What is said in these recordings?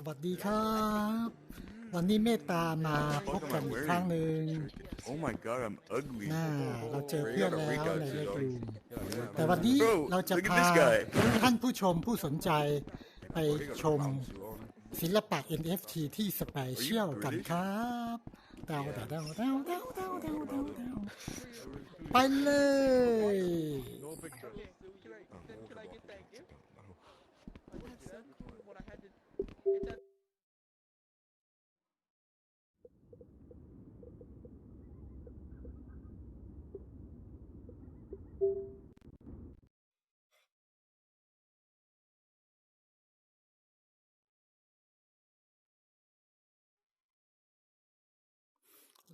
สวัสดีครับ วันนี้เมตตามาพบกันอีกครั้งหนึ่งน่าเราเจอเพื่อนแล้วในเรื่องแต่วันนี้เราจะพาท่านผู้ชมผู้สนใจไปชมศิลปะ NFT ที่สเปเชียลกันครับดาวดาวดาวดาวดาวดาวดาวไปเลย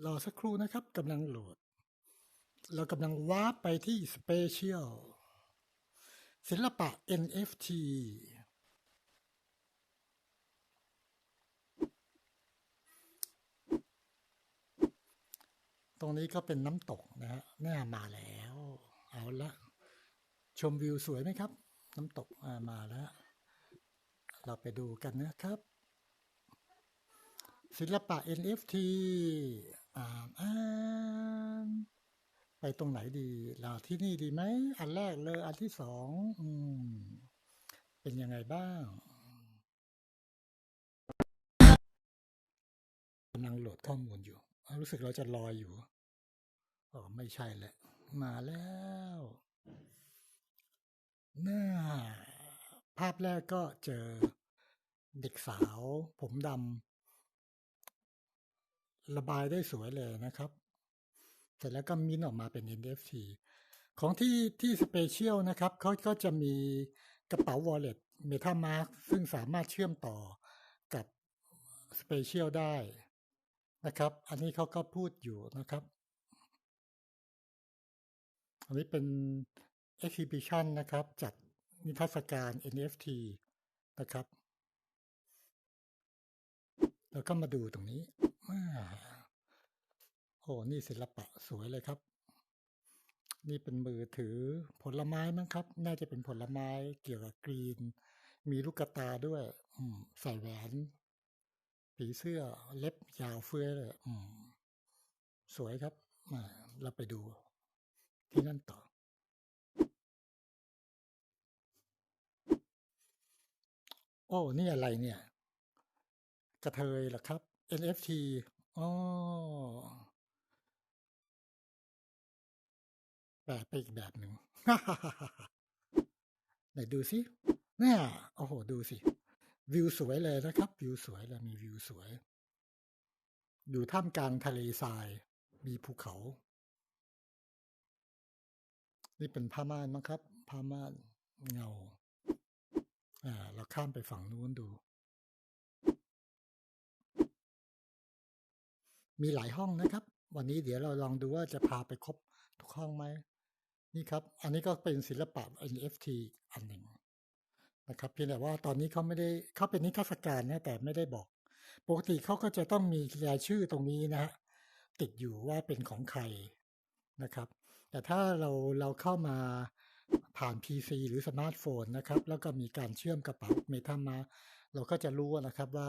รอสักครู่นะครับกำลังโหลด เรากำลังวาร์ปไปที่ Special ศิลปะ NFT ตรงนี้ก็เป็นน้ำตกนะฮะน้ามาแล้ว เอาละ ชมวิวสวยไหมครับ น้ำตกมาแล้ว เราไปดูกันนะครับ ศิลปะ NFT อ่านอ่านไปตรงไหนดี เราที่นี่ดีไหม อันแรกเลย อันที่สองอืม เป็นยังไงบ้างกำลังโหลดข้อมูลอยู่ รู้สึกเราจะลอยอยู่อ๋อไม่ใช่แหละ มาแล้วหน้าภาพแรกก็เจอเด็กสาว ผมดำ ระบายได้สวยเลยนะครับ เสร็จแล้วก็มินออกมาเป็น NFT ของที่ที่สเปเชียลนะครับเขาก็จะมีกระเป๋า wallet MetaMask ซึ่งสามารถเชื่อมต่อกับสเปเชียลได้นะครับ อันนี้เขาก็พูดอยู่นะครับ อันนี้เป็น exhibition นะครับ จัดนิทรรศการ NFT นะครับ แล้วก็มาดูตรงนี้ อ่าโอ้นี่ศิลปะสวยเลยครับ นี่เป็นมือถือผลไม้มั้งครับ น่าจะเป็นผลไม้เกี่ยวกับกรีน มีลูกตาด้วย อืม ใส่แหวน ผีเสื้อเล็บยาวเฟื้อยเลยอืม สวยครับอ่าเราไปดู ที่นั่นต่อโอ้ นี่อะไรเนี่ย กระเทยเหรอครับ NFT อ๋อแปลกไปอีกแบบหนึ่งไหนดูสิน่าโอ้โห ดูสิ วิวสวยเลยนะครับ วิวสวยเลยมีวิวสวย อยู่ท่ามกลางทะเลทราย มีภูเขา นี่เป็นผ้าม่านมั้งครับผ้าม่านเงา อ่า เราข้ามไปฝั่งนู้นดู มีหลายห้องนะครับ วันนี้เดี๋ยวเราลองดูว่าจะพาไปครบทุกห้องไหมนี่ครับ อันนี้ก็เป็นศิลปะ NFT อันหนึ่งนะครับเพียงแต่ว่าตอนนี้เขาไม่ได้เขาเป็นนิทรรศการนะแต่ไม่ได้บอก ปกติเขาก็จะต้องมีรายชื่อตรงนี้นะฮะติดอยู่ว่าเป็นของใครนะครับ แต่ถ้าเราเราเข้ามาผ่าน PC หรือสมาร์ทโฟนนะครับ แล้วก็มีการเชื่อมกระเป๋าเมทามา เราก็จะรู้นะครับว่า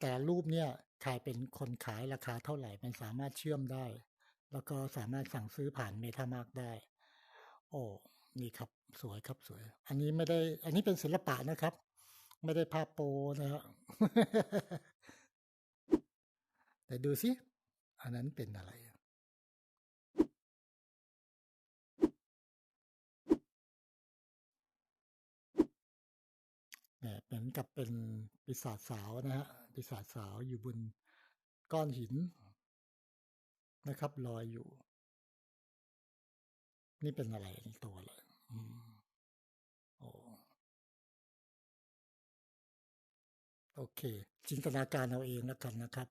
แต่รูปเนี่ยใครเป็นคนขายราคาเท่าไหร่มันสามารถเชื่อมได้ แล้วก็สามารถสั่งซื้อผ่านเมทามาร์กได้ โอ้นี่ครับสวยครับสวย อันนี้ไม่ได้ อันนี้เป็นศิลปะนะครับ ไม่ได้ภาพโปนะฮะแต่ดูสิอันนั้นเป็นอะไรเนี่ยเหมือนกับเป็นปีศาจสาวนะฮะ ปีศาจสาวอยู่บนก้อนหินนะครับลอยอยู่ นี่เป็นอะไรอีกตัวเลยอืมโอ้โอเค จินตนาการเอาเองแล้วกันนะครับ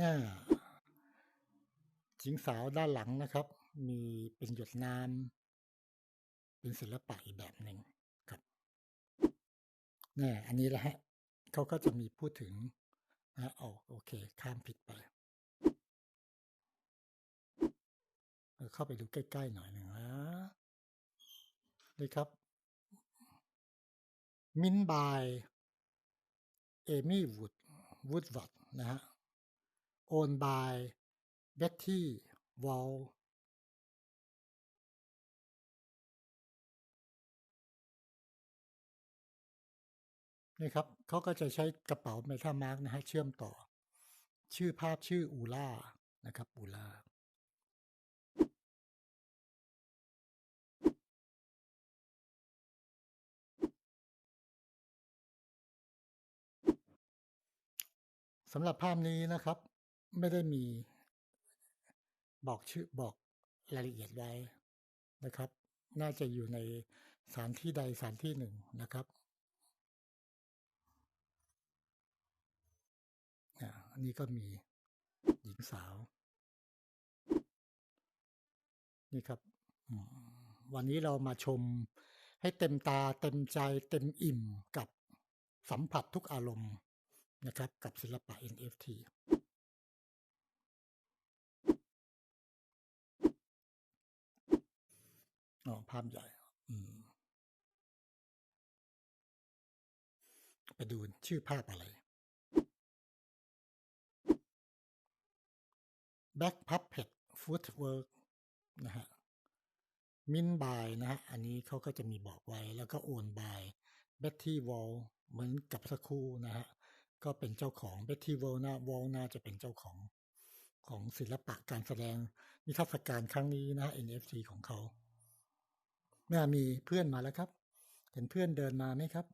อ่าหญิงสาวด้านหลังนะครับ มีเป็นหยดน้ำ เป็นศิลปะอีกแบบหนึ่งครับเนี่ยอันนี้แหละฮะเขาก็จะมีพูดถึงนะโอโอเค ข้ามผิดไปเข้าไปดูใกล้ ๆ หน่อยหนึ่งนะนี่ครับ มินบายเอมี่วูดวูดวัตนะฮะโอนบายเบ็ตตี้วอล นี่ครับเขาก็จะใช้กระเป๋าเมทามาร์กนะฮะเชื่อมต่อ ชื่อภาพชื่ออูล่านะครับอูล่าสำหรับภาพนี้นะครับ ไม่ได้มีบอกชื่อบอกรายละเอียดไว้นะครับ น่าจะอยู่ในสถานที่ใดสถานที่หนึ่งนะครับ อันนี้ก็มีหญิงสาว นี่ครับ วันนี้เรามาชมให้เต็มตาเต็มใจเต็มอิ่มกับสัมผัสทุกอารมณ์นะครับ กับศิลปะ NFT อ๋อภาพใหญ่ ไปดูชื่อภาพอะไร Back Puppet Footwork นะฮะมินบายนะฮะ อันนี้เขาก็จะมีบอกไว้ แล้วก็โอนบาย Betty Wall เหมือนกับสักครู่นะฮะ ก็เป็นเจ้าของ Betty Wall นะ Wall น่าจะเป็นเจ้าของของศิลปะการแสดงนิทรรศการครั้งนี้นะฮะ NFT ของเขาน่ามีเพื่อนมาแล้วครับ เห็นเพื่อนเดินมาไหมครับ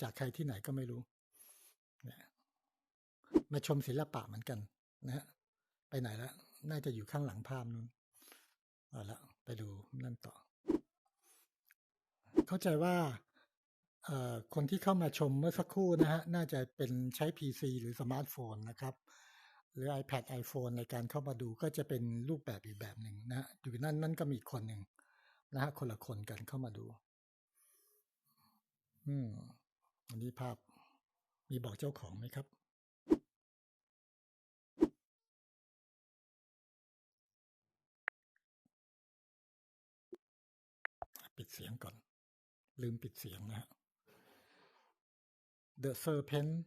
จากใครที่ไหนก็ไม่รู้เนี่ยมาชมศิลปะเหมือนกันนะฮะ ไปไหนแล้วน่าจะอยู่ข้างหลังภาพนู้นเอาละไปดูนั่นต่อ เข้าใจว่าคนที่เข้ามาชมเมื่อสักครู่นะฮะ น่าจะเป็นใช้ PC หรือสมาร์ทโฟนนะครับ หรือ iPad iPhone ในการเข้ามาดูก็จะเป็นรูปแบบอีกแบบหนึ่งนะอยู่นั่นนั่นก็มีคนหนึ่งนะฮะ คนละคนกันเข้ามาดู อืมอันนี้ภาพมีบอกเจ้าของไหมครับ เสียงก่อน ลืมปิดเสียงนะฮะ The Serpent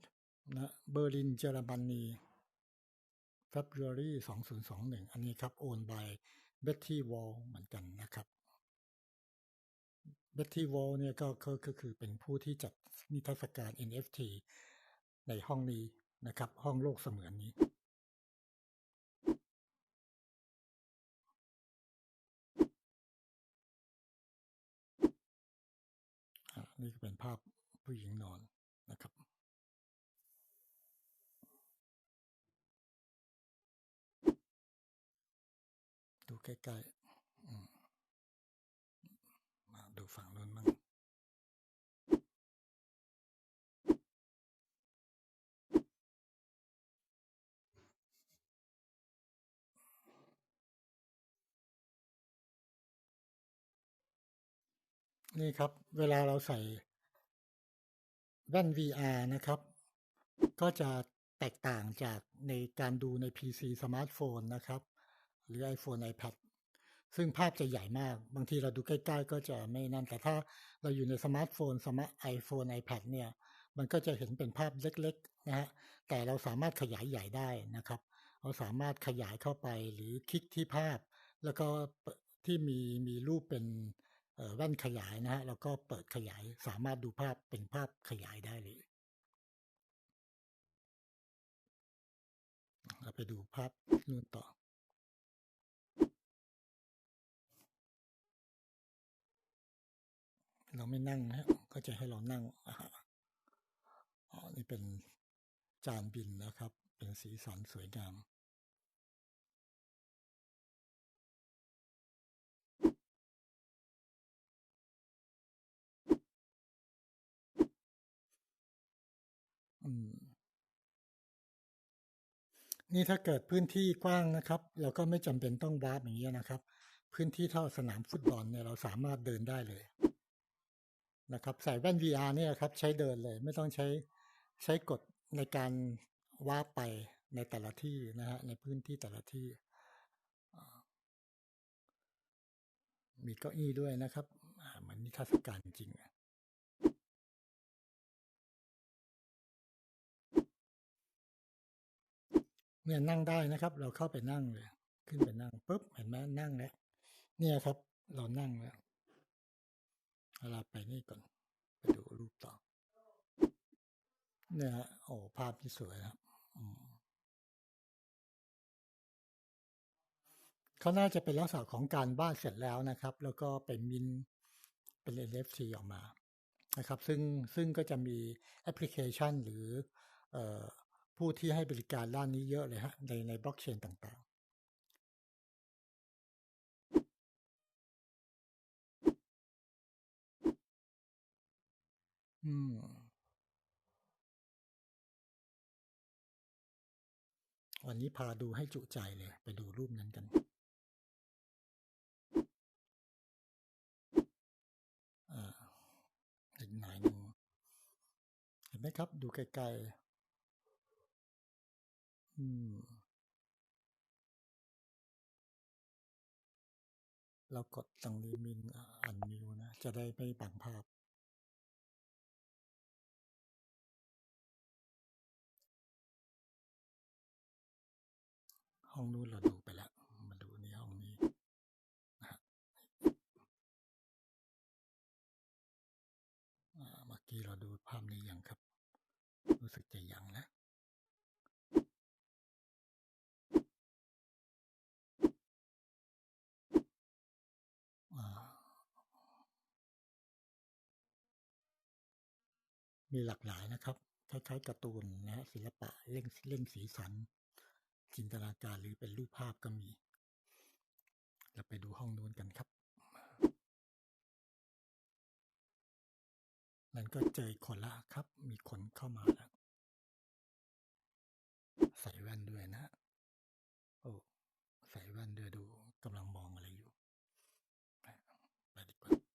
นะเบอร์ลินเยอรมนี February 2021 อันนี้ครับ โอน by Betty Wall เหมือนกันนะครับ Betty Wall เนี่ยก็ก็ก็คือเป็นผู้ที่จัดนิทรรศการ NFT ในห้องนี้นะครับ ห้องโลกเสมือนนี้ นี่ก็เป็นภาพผู้หญิงนอนนะครับ ดูใกล้ๆ นี่ครับ เวลาเราใส่แว่น VR นะครับ ก็จะแตกต่างจากในการดูใน PC สมาร์ทโฟนนะครับ หรือ iPhone iPad ซึ่งภาพจะใหญ่มาก บางทีเราดูใกล้ๆ ก็จะไม่นั่น แต่ถ้าเราอยู่ในสมาร์ทโฟน สมาร์ท iPhone iPad เนี่ย มันก็จะเห็นเป็นภาพเล็กๆ นะฮะ แต่เราสามารถขยายใหญ่ได้นะครับ เราสามารถขยายเข้าไปหรือคลิกที่ภาพ แล้วก็ที่มีมีรูปเป็น แว่นขยายนะฮะแล้วก็เปิดขยายสามารถดูภาพเป็นภาพขยายได้เลยเราไปดูภาพนู่นต่อ เราไม่นั่งนะฮะก็จะให้เรานั่งอ๋อนี่เป็นจานบินนะครับ เป็นสีสันสวยงาม นี่ถ้าเกิดพื้นที่กว้างนะครับ เราก็ไม่จำเป็นต้องวาร์ปอย่างนี้ยนะครับ พื้นที่เท่าสนามฟุตบอลเนี่ยเราสามารถเดินได้เลยนะครับใส่แว่น VR เนี่ยครับใช้เดินเลยไม่ต้องใช้ใช้กดในการวาร์ปไปในแต่ละที่นะฮะในพื้นที่แต่ละที่ มีเก้าอี้ด้วยนะครับเหมือนนิทรรศการจริงอะ เนี่ยนั่งได้นะครับ เราเข้าไปนั่งเลย ขึ้นไปนั่งปุ๊บเห็นไหมนั่งแล้วเนี่ยครับ เรานั่งแล้วเวลาไปนี่ก่อนไปดูรูปต่อเนี่ยฮะโอ้ภาพที่สวยครับอืมเขาน่าจะเป็นลักษณะของการบ้านเสร็จแล้วนะครับ แล้วก็เป็นมินเป็น NFT ออกมานะครับ ซึ่งซึ่งก็จะมีแอปพลิเคชันหรือเออ ผู้ที่ให้บริการด้านนี้เยอะเลยฮะในในบล็อกเชนต่างๆ อืม วันนี้พาดูให้จุใจเลย ไปดูรูปนั้นกันอ่าอีกหน่อยนึงเห็นไหมครับ ดูไกลๆ เรากดตังลีมินอันมิวนะ จะได้ไม่บังภาพ ห้องนู้นเราดูไปแล้ว มาดูในห้องนี้นะฮะอ่าเมื่อกี้เราดูภาพนี้ยังครับ รู้สึกจะยังนะ อ่า มีหลากหลายนะครับคล้ายๆการ์ตูนนะฮะศิลปะเล่งเล่งสีสัน จินตนาการหรือเป็นรูปภาพก็มีเราไปดูห้องนู้นกันครับ นั่นก็เจอคนละครับ มีคนเข้ามาแล้ว ใส่แว่นด้วยนะ โอ้ ใส่แว่นด้วยดูกำลังมองอะไรอยู่ ไปดีกว่า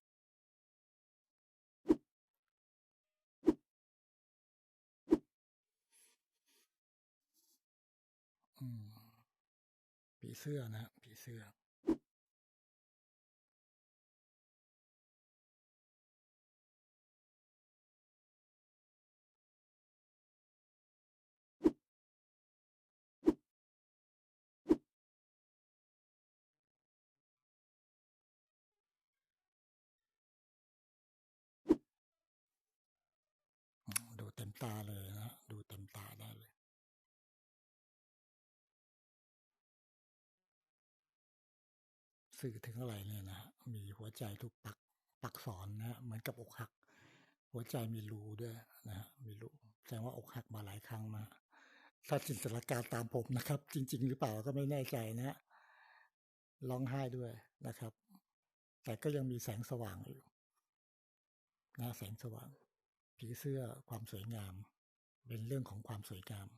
อืม ผี เสื้อนะผีเสื้อ ดูเต็มตาเลยนะ สื่อถึงอะไรเนี่ยนะฮะมีหัวใจทุกปักปักสอนนะฮะเหมือนกับอกหัก หัวใจมีรูด้วยนะฮะมีรูแสดงว่าอกหักมาหลายครั้งมา ถ้าจินตนาการตามผมนะครับ จริง ๆ หรือเปล่าก็ไม่แน่ใจนะฮะร้องไห้ด้วยนะครับ แต่ก็ยังมีแสงสว่างอยู่นะแสงสว่างผีเสื้อความสวยงาม เป็นเรื่องของความสวยงาม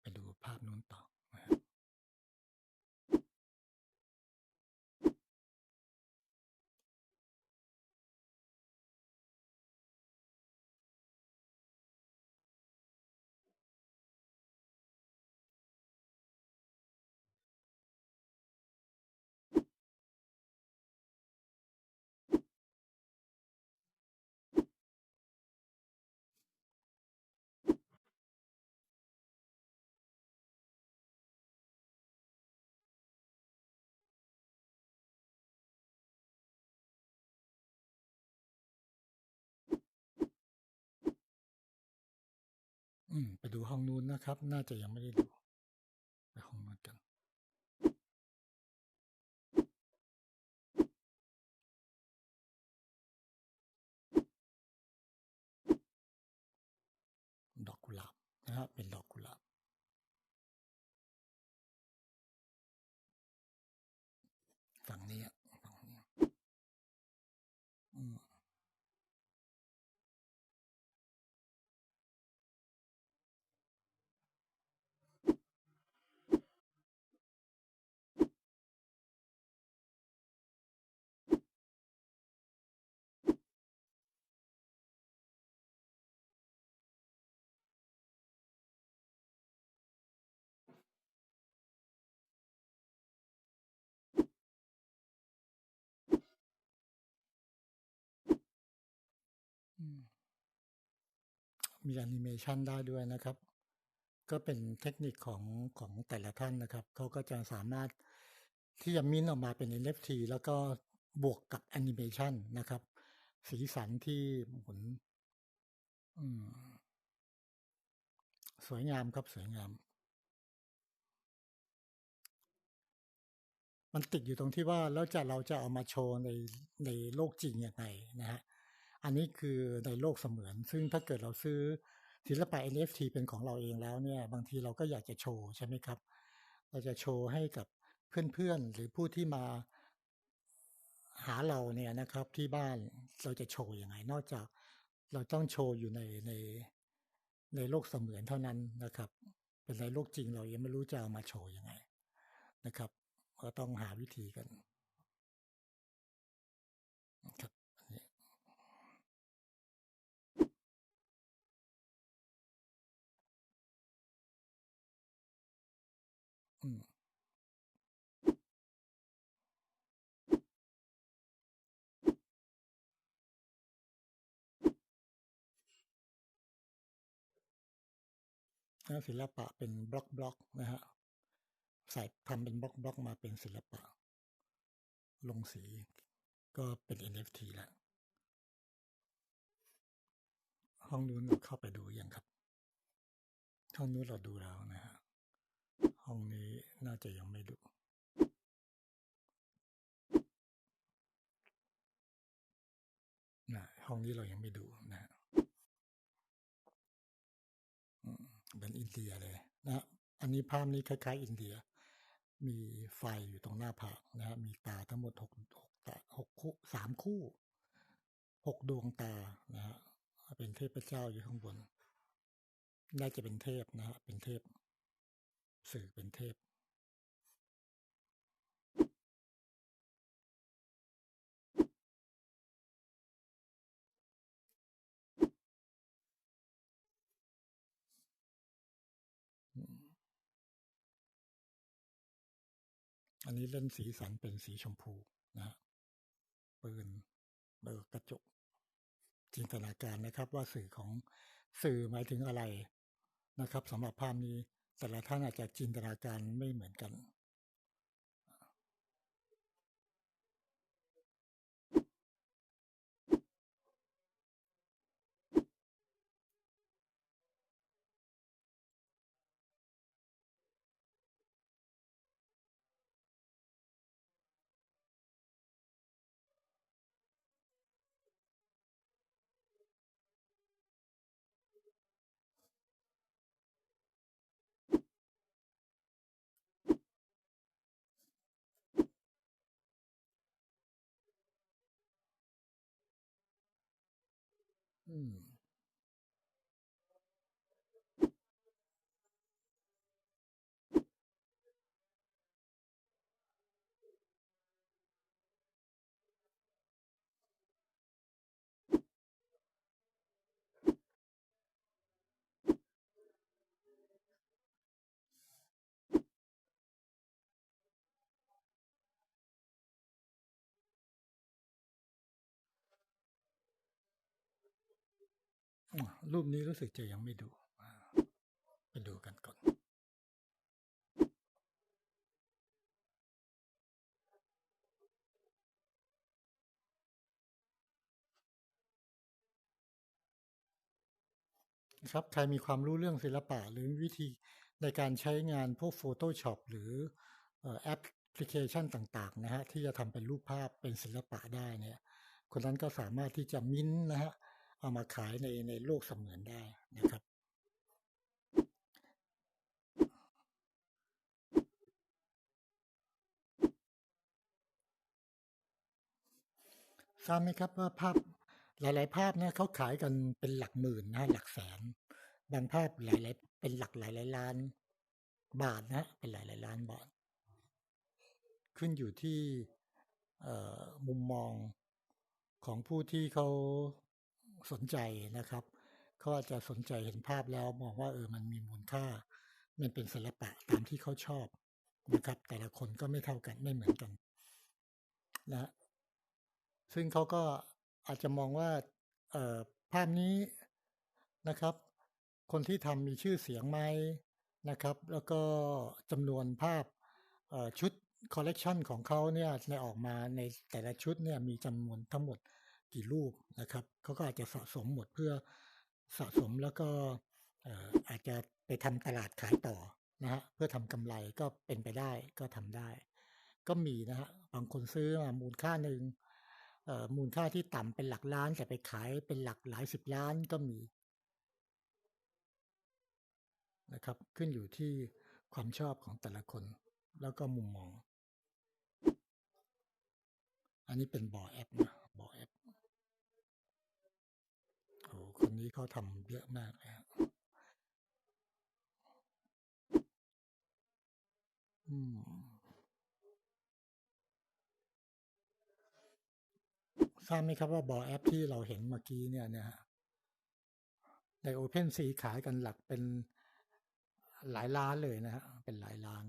ไปดูภาพนู้นต่อ อืม ไปดูห้องนู้นนะครับ น่าจะยังไม่ได้ดูไปห้องนู้นกัน ดอกกุหลาบนะครับ เป็นดอก มีแอนิเมชันได้ด้วยนะครับ ก็เป็นเทคนิคของของแต่ละท่านนะครับเขาก็จะสามารถที่จะมิ้นออกมาเป็น NFT แล้วก็บวกกับแอนิเมชันนะครับ สีสันที่หมุนสวยงามครับสวยงาม มันติดอยู่ตรงที่ว่าแล้วจะเราจะเอามาโชว์ในในโลกจริงยังไงนะฮะ อันนี้คือในโลกเสมือน ซึ่งถ้าเกิดเราซื้อศิลปะ NFT เป็นของเราเองแล้วเนี่ย บางทีเราก็อยากจะโชว์ใช่ไหมครับ เราจะโชว์ให้กับเพื่อนๆ หรือผู้ที่มาหาเราเนี่ยนะครับที่บ้านเราจะโชว์ยังไง นอกจากเราต้องโชว์อยู่ในในในโลกเสมือนเท่านั้นนะครับ เป็นในโลกจริงเรายังไม่รู้จะเอามาโชว์ยังไงนะครับ ก็ต้องหาวิธีกันครับ แล้วศิลปะเป็นบล็อกบล็อกนะฮะใส่ทำเป็นบล็อกบล็อกมาเป็นศิลปะ ลงสีก็เป็น NFT แล้วห้องนู้นเราเข้าไปดูยังครับห้องนู้นเราดูแล้วนะฮะห้องนี้น่าจะยังไม่ดูนะห้องนี้เรายังไม่ดูนะฮะอืมเป็นอินเดียเลยนะฮะ อันนี้ภาพนี้คล้ายๆ อินเดีย มีไฟอยู่ตรงหน้าผากนะฮะมีตาทั้งหมดหกหกตาหกคู่สามคู่หกดวงตานะฮะเป็นเทพเจ้าอยู่ข้างบน น่าจะเป็นเทพนะฮะเป็นเทพ สื่อเป็นเทพ อันนี้เล่นสีสันเป็นสีชมพูนะปืนเบอร์กระจก จินตนาการนะครับ ว่าสื่อของสื่อหมายถึงอะไรนะครับสำหรับภาพนี้แต่ละท่านอาจจะจินตนาการไม่เหมือนกัน อื รูปนี้รู้สึกจะยังไม่ดูไปดูกันก่อน ครับใครมีความรู้เรื่องศิลปะหรือวิธีในการใช้งานพวก Photoshop หรือแอปพลิเคชันต่างๆนะฮะที่จะทำเป็นรูปภาพเป็นศิลปะได้เนี่ย คนนั้นก็สามารถที่จะมิ้นนะฮะ เอามาขายในในโลกเสมือนได้นะครับ ทราบไหมครับว่าภาพหลาย ๆ ภาพเนี่ยเขาขายกันเป็นหลักหมื่นนะหลักแสน บางภาพหลาย ๆ เป็นหลักหลายๆล้าน บาทนะเป็นหลาย ๆ ล้านบาท ขึ้นอยู่ที่มุมมองของผู้ที่เขา สนใจนะครับเขาอาจจะสนใจเห็นภาพแล้วมองว่าเออมันมีมูลค่า มันเป็นศิลปะตามที่เขาชอบนะครับ แต่ละคนก็ไม่เท่ากันไม่เหมือนกันนะซึ่งเขาก็อาจจะมองว่าเออภาพนี้นะครับ คนที่ทำมีชื่อเสียงไหมนะครับ แล้วก็จำนวนภาพชุดคอลเลกชันของเขาเนี่ยในออกมาในแต่ละชุดเนี่ยมีจำนวนทั้งหมด กี่รูปนะครับเขาก็อาจจะสะสมหมดเพื่อสะสมแล้วก็อาจจะไปทำตลาดขายต่อนะฮะเพื่อทำกำไรก็เป็นไปได้ก็ทำได้ ก็มีนะฮะบางคนซื้อมามูลค่าหนึ่งมูลค่าที่ต่ำเป็นหลักล้านแต่ไปขายเป็นหลักหลายสิบล้านก็มีนะครับขึ้นอยู่ที่ความชอบของแต่ละคน แล้วก็มุมมอง อันนี้เป็นบอแอปนะบอแอป โอ้คนนี้เขาทำเยอะมากเลยฮะอืมทราบไหมครับว่าบอแอปที่เราเห็นเมื่อกี้เนี่ยนะฮะใน Open Sea ขายกันหลักเป็นหลายล้านเลยนะฮะเป็นหลายล้าน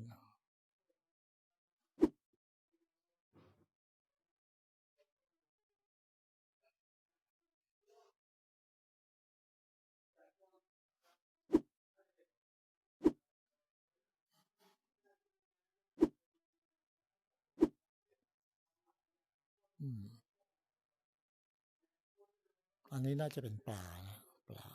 อันนี้น่าจะเป็นปลานะปลา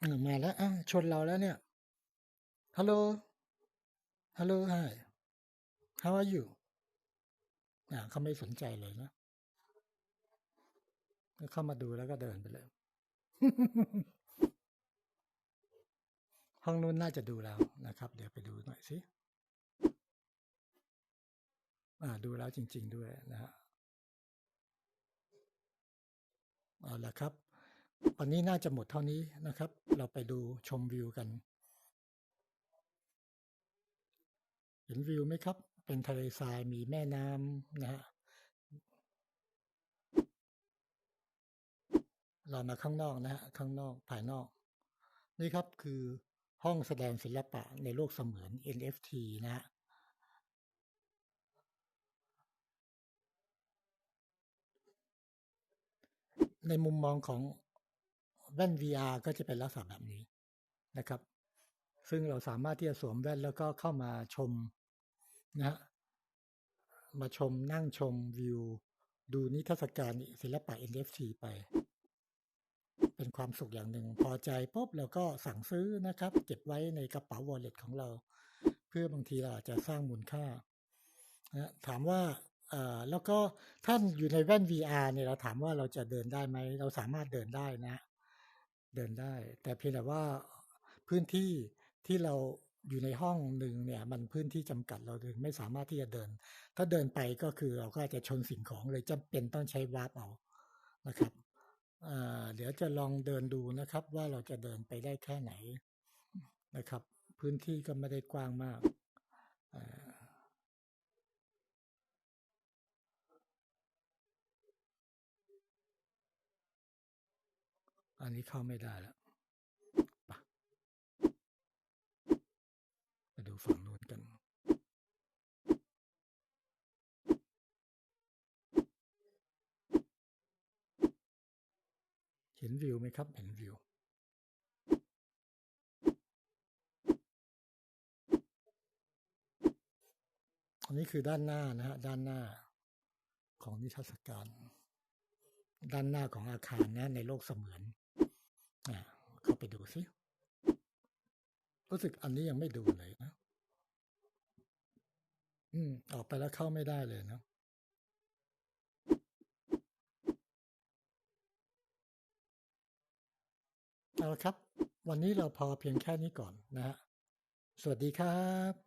อ่ามาแล้วอะชนเราแล้วเนี่ยฮัลโหลฮัลโหล hi how are you อ่าเขาไม่สนใจเลยนะ เข้ามาดูแล้วก็เดินไปเลย ห้องนู้นน่าจะดูแล้วนะครับ เดี๋ยวไปดูหน่อยสิอ่าดูแล้วจริง ๆ ด้วยนะฮะเอาละครับ วันนี้น่าจะหมดเท่านี้นะครับ เราไปดูชมวิวกัน เห็นวิวไหมครับ เป็นทะเลทรายมีแม่น้ำนะฮะเรามาข้างนอกนะฮะข้างนอกภายนอก นี่ครับคือ ห้องแสดงศิลปะในโลกเสมือน NFT นะฮะในมุมมองของแว่น VR ก็จะเป็นลักษณะแบบนี้นะครับ ซึ่งเราสามารถที่จะสวมแว่นแล้วก็เข้ามาชมนะฮะมาชมนั่งชมวิว ดูนิทรรศการศิลปะ NFT ไป เป็นความสุขอย่างหนึ่ง พอใจปุ๊บเราก็สั่งซื้อนะครับ เก็บไว้ในกระเป๋า wallet ของเรา เพื่อบางทีเราอาจจะสร้างมูลค่านะถามว่าแล้วก็ท่านอยู่ในแว่น VR เนี่ยเราถามว่าเราจะเดินได้ไหม เราสามารถเดินได้นะ เดินได้ แต่เพียงแต่ว่าพื้นที่ที่เราอยู่ในห้องหนึ่งเนี่ย มันพื้นที่จำกัดเราถึงไม่สามารถที่จะเดิน ถ้าเดินไปก็คือเราก็อาจจะชนสิ่งของเลยจำเป็นต้องใช้วาร์ปเอานะครับ เดี๋ยวจะลองเดินดูนะครับ ว่าเราจะเดินไปได้แค่ไหนนะครับ พื้นที่ก็ไม่ได้กว้างมากอันนี้เข้าไม่ได้แล้วไปไปดูฝั่งนู้นกัน เห็น วิวไหมครับเห็นวิวอันนี้คือด้านหน้านะฮะด้านหน้าของนิทรรศการ ด้านหน้าของอาคารนะในโลกเสมือนอ่าเข้าไปดูสิรู้สึกอันนี้ยังไม่ดูเลยนะ อืม ออกไปแล้วเข้าไม่ได้เลยนะ เอาละครับ วันนี้เราพอเพียงแค่นี้ก่อนนะฮะสวัสดีครับ